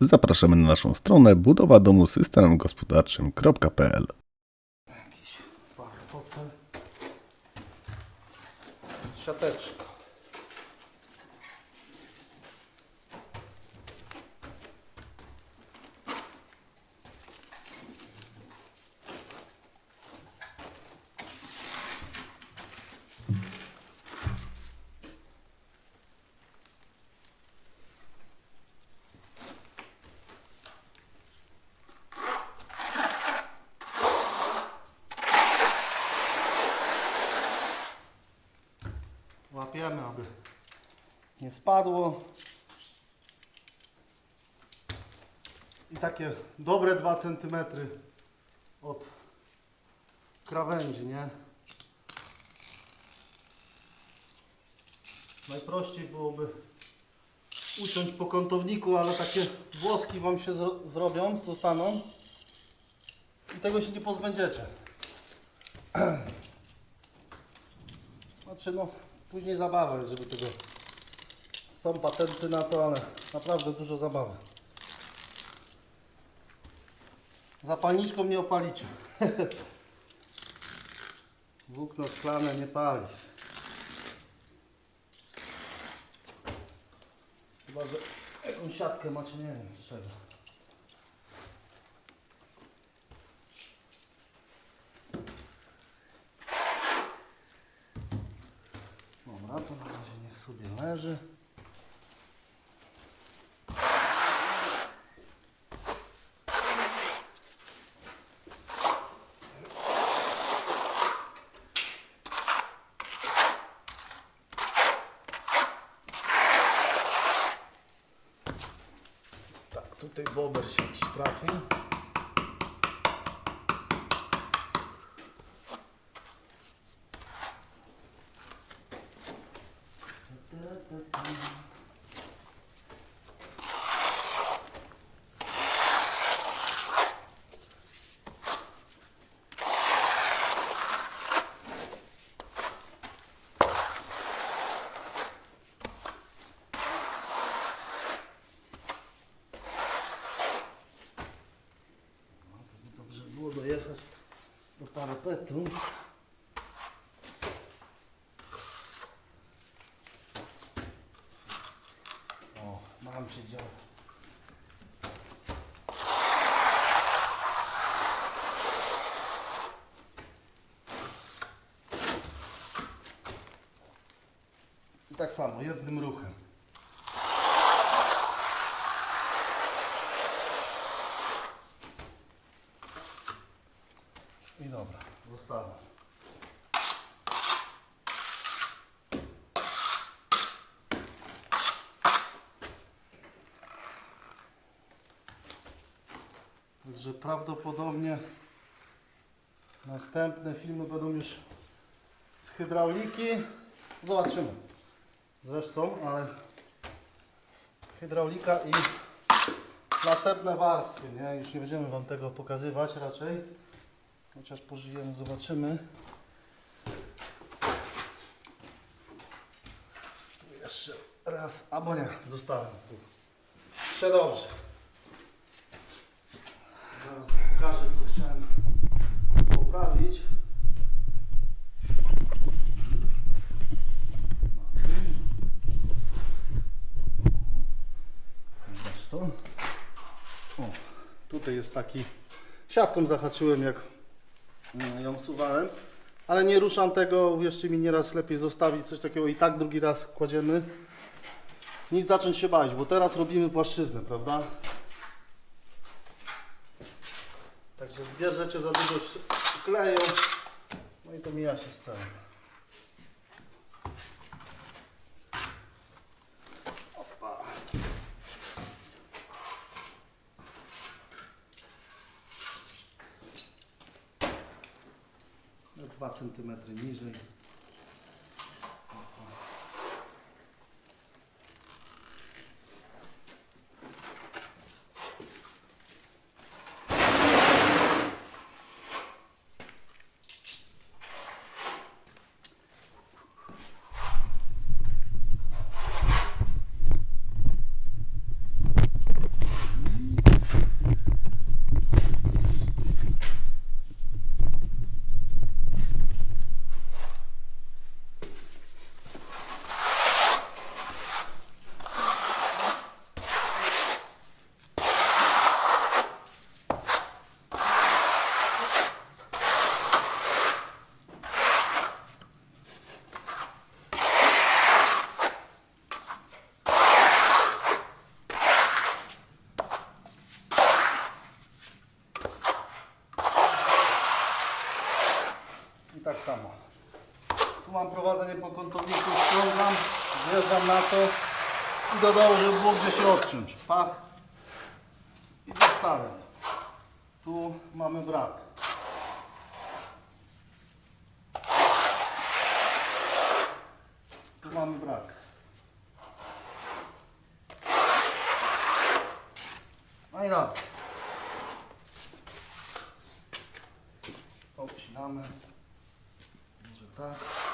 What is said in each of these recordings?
zapraszamy na naszą stronę budowa domu systemem gospodarczym.pl. Jakiś Łapiemy, aby nie spadło. I takie dobre 2 cm od krawędzi, nie? Najprościej byłoby uciąć po kątowniku, ale takie włoski Wam się zro zrobią, zostaną i tego się nie pozbędziecie. Znaczy no, później zabawa jest, żeby tego... Są patenty na to, ale naprawdę dużo zabawy. Zapalniczką nie opalicie. Włókno szklane nie pali się. Chyba, że jakąś siatkę macie, nie wiem z czego. Dobra, to na razie niech sobie leży. Tak, tutaj bober się jakiś trafił. Dobrze było dojechać do parapetu. O, mam cię dział. I tak samo, jednym ruchem. I zostawiam. Także prawdopodobnie następne filmy będą już z hydrauliki. Zobaczymy. Zresztą, ale hydraulika i następne warstwy, nie? Już nie będziemy Wam tego pokazywać raczej. Chociaż pożyjemy, zobaczymy. Jeszcze raz, albo nie, zostawiam tu. Jeszcze dobrze. Zaraz pokażę, co chciałem poprawić. To. O, tutaj jest taki, siatką zahaczyłem jak ją suwałem, ale nie ruszam tego, jeszcze mi nieraz lepiej zostawić coś takiego i tak drugi raz kładziemy. Nic zacząć się bawić, bo teraz robimy płaszczyznę, prawda? Także zbierzecie za dużo kleju, no i to mija się z celem. Opa. No 2 cm niżej. Ściągam, wjeżdżam na to i do dołu, żeby było gdzie się odciąć. Pach i zostawiam. Tu mamy brak. Tu mamy brak. No i dobra. Obcinamy. Może tak.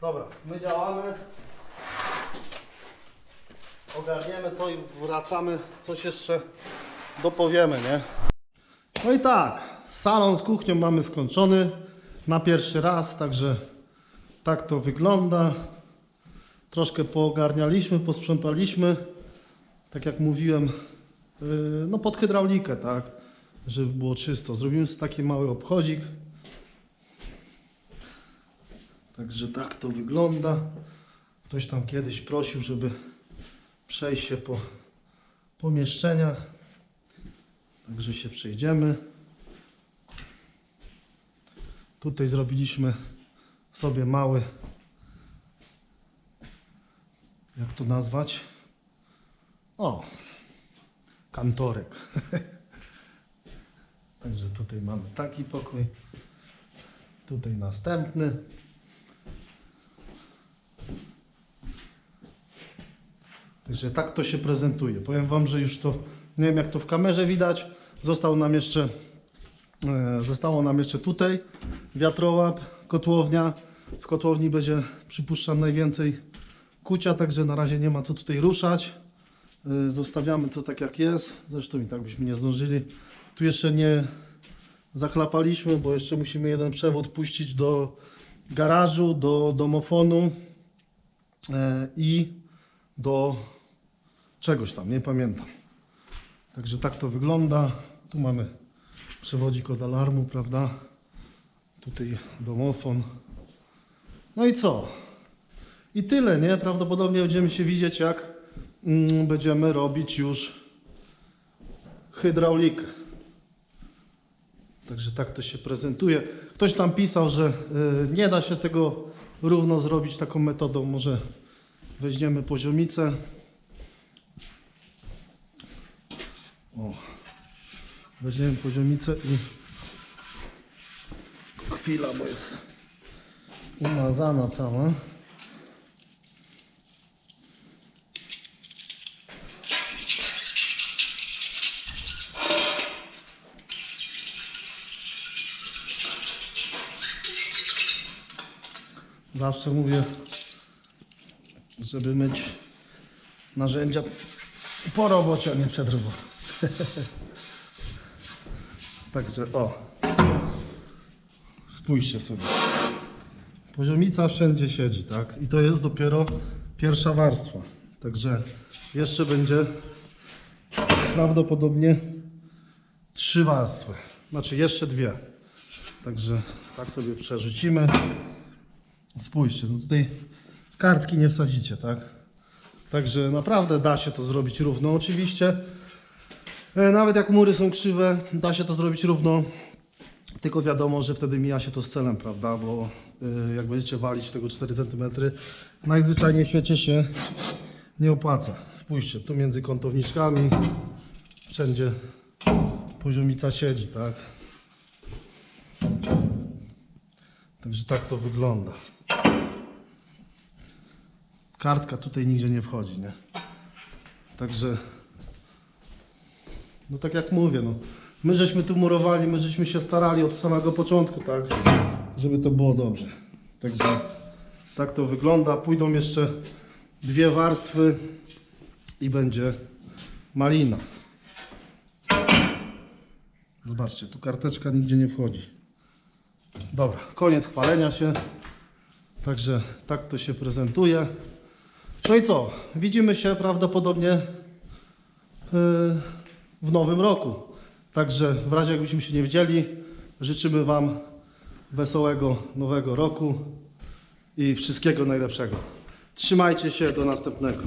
Dobra, my działamy. Ogarniemy to i wracamy. Coś jeszcze dopowiemy, nie? No i tak, salon z kuchnią mamy skończony na pierwszy raz, także tak to wygląda. Troszkę poogarnialiśmy, posprzątaliśmy. Tak jak mówiłem, yy, no pod hydraulikę, tak, żeby było czysto. Zrobimy sobie taki mały obchodzik. Także tak to wygląda. Ktoś tam kiedyś prosił, żeby przejść się po pomieszczeniach. Także się przejdziemy. Tutaj zrobiliśmy sobie mały, jak to nazwać? O, kantorek. Także tutaj mamy taki pokój. Tutaj następny. Także tak to się prezentuje. Powiem Wam, że już to, nie wiem jak to w kamerze widać, został nam jeszcze, e, zostało nam jeszcze tutaj wiatrołap, kotłownia. W kotłowni będzie, przypuszczam, najwięcej kucia, także na razie nie ma co tutaj ruszać. E, Zostawiamy to tak jak jest, zresztą i tak byśmy nie zdążyli. Tu jeszcze nie zachlapaliśmy, bo jeszcze musimy jeden przewód puścić do garażu, do domofonu e, i do czegoś tam, nie pamiętam. Także tak to wygląda. Tu mamy przewodzik od alarmu, prawda? Tutaj domofon. No i co? I tyle, nie? Prawdopodobnie będziemy się widzieć, jak mm, będziemy robić już hydraulikę. Także tak to się prezentuje. Ktoś tam pisał, że y, nie da się tego równo zrobić taką metodą. Może weźmiemy poziomicę. O. Weźmiemy poziomicę i chwila, bo jest umazana cała. Zawsze mówię, żeby myć narzędzia po robocie, a nie przed robotą. Także o. Spójrzcie sobie. Poziomica wszędzie siedzi, tak? I to jest dopiero pierwsza warstwa. Także jeszcze będzie prawdopodobnie trzy warstwy. Znaczy jeszcze dwie. Także tak sobie przerzucimy. Spójrzcie, no tutaj kartki nie wsadzicie, tak? Także naprawdę da się to zrobić równo. Oczywiście, nawet jak mury są krzywe, da się to zrobić równo. Tylko wiadomo, że wtedy mija się to z celem, prawda? Bo e, jak będziecie walić tego 4 cm, najzwyczajniej w świecie się nie opłaca. Spójrzcie, tu między kątowniczkami wszędzie poziomica siedzi, tak? Także tak to wygląda. Kartka tutaj nigdzie nie wchodzi, nie? Także, no tak jak mówię, no, my żeśmy tu murowali, my żeśmy się starali od samego początku, tak, żeby to było dobrze. Także tak to wygląda. Pójdą jeszcze dwie warstwy i będzie malina. Zobaczcie, tu karteczka nigdzie nie wchodzi. Dobra, koniec chwalenia się. Także tak to się prezentuje. No i co? Widzimy się prawdopodobnie yy, w nowym roku. Także w razie jakbyśmy się nie widzieli, życzymy Wam wesołego nowego roku i wszystkiego najlepszego. Trzymajcie się, do następnego.